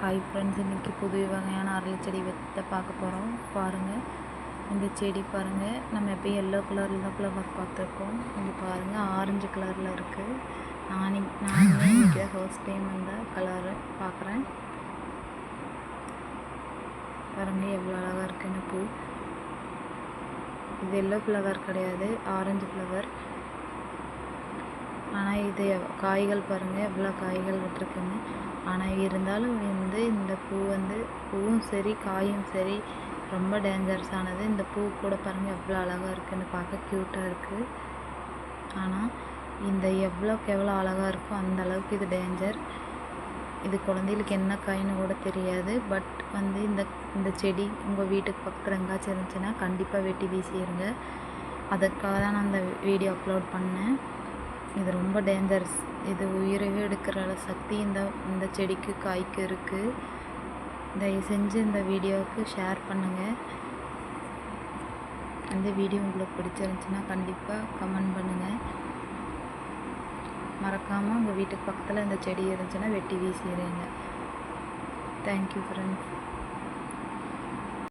Hi friends இன்றைக்கி புது வகையான அரளி செடி வெத்த பார்க்க போகிறோம் பாருங்கள் இந்த செடி பாருங்கள் நம்ம எப்போயும் எல்லோ கலர் எல்லோ கலர் பார்த்துருக்கோம். இங்கே பாருங்கள் ஆரஞ்சு கலரில் இருக்குது நானே நானும் இன்றைக்கி ஃபர்ஸ்ட் டைம் இந்த கலரை பார்க்குறேன். பாருங்கள் எவ்வளோ அழகாக இருக்குன்னு பூ. இது எல்லோ ஃப்ளவர் கிடையாது ஆரஞ்சு ஃப்ளவர் ஆனால் காய்கள் பாருங்கள் எவ்வளோ காய்கள் விட்டுருக்குன்னு. ஆனால் இருந்தாலும் வந்து இந்த பூ வந்து பூவும் சரி காயும் சரி ரொம்ப டேஞ்சரஸானது இந்த பூ கூட பாருங்கள் எவ்வளோ அழகாக இருக்குன்னு பார்க்க க்யூட்டாக இருக்குது ஆனால் இந்த எவ்வளோக்கு எவ்வளோ அழகாக இருக்கோ அந்த அளவுக்கு இது டேஞ்சர் இது குழந்தைகளுக்கு என்ன காயின்னு கூட தெரியாது. பட் வந்து இந்த இந்த செடி உங்கள் வீட்டுக்கு பக்கத்தில் எங்காச்சும் இருந்துச்சுன்னா கண்டிப்பாக வெட்டி வீசிடுங்க அதுக்காக தான் நான் அந்த வீடியோ அப்லோட் பண்ணேன். இது ரொம்ப டேஞ்சரஸ் இது உயிரவே எடுக்கிற சக்தி இந்த இந்த செடிக்கு காய்க்கு இருக்குது தயவு செஞ்சு இந்த வீடியோவுக்கு ஷேர் பண்ணுங்கள் அந்த வீடியோ உங்களுக்கு பிடிச்சிருந்துச்சுன்னா கண்டிப்பாக கமெண்ட் பண்ணுங்கள் மறக்காமல் உங்கள் வீட்டுக்கு பக்கத்தில் இந்த செடி இருந்துச்சுன்னா வெட்டி வீசிடுங்க. Thank you friends